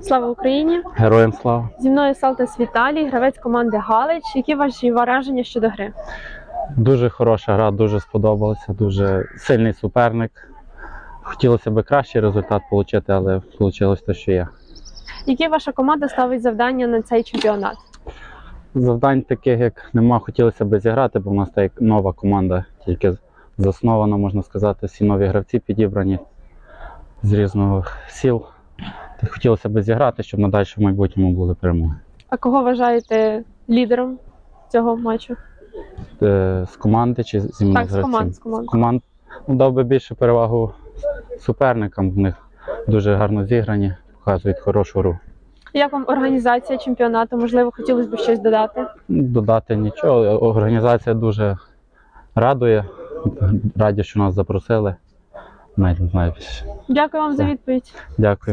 Слава Україні! Героям слава. Зі мною Салтас Віталій, гравець команди Галич. Які ваші враження щодо гри? Дуже хороша гра, дуже сподобалася, дуже сильний суперник. Хотілося б кращий результат отримати, але вийшло те, що є. Які ваша команда ставить завдання на цей чемпіонат? Завдань таких, як нема, хотілося б зіграти, бо в нас та як нова команда, тільки заснована, можна сказати, всі нові гравці підібрані з різних сіл. Хотілося б зіграти, щоб надалі в майбутньому були перемоги. А кого вважаєте лідером цього матчу? Е, З команди чи з іменно Так, з команд, з команд. команд ну, дав би більше перевагу суперникам. В них дуже гарно зіграні, показують хорошу гру. Як вам організація чемпіонату? Можливо, хотілося б щось додати? Додати нічого. Організація дуже радує. Раді, що нас запросили. Навіть не знаю. більше. Дякую вам за відповідь. Дякую.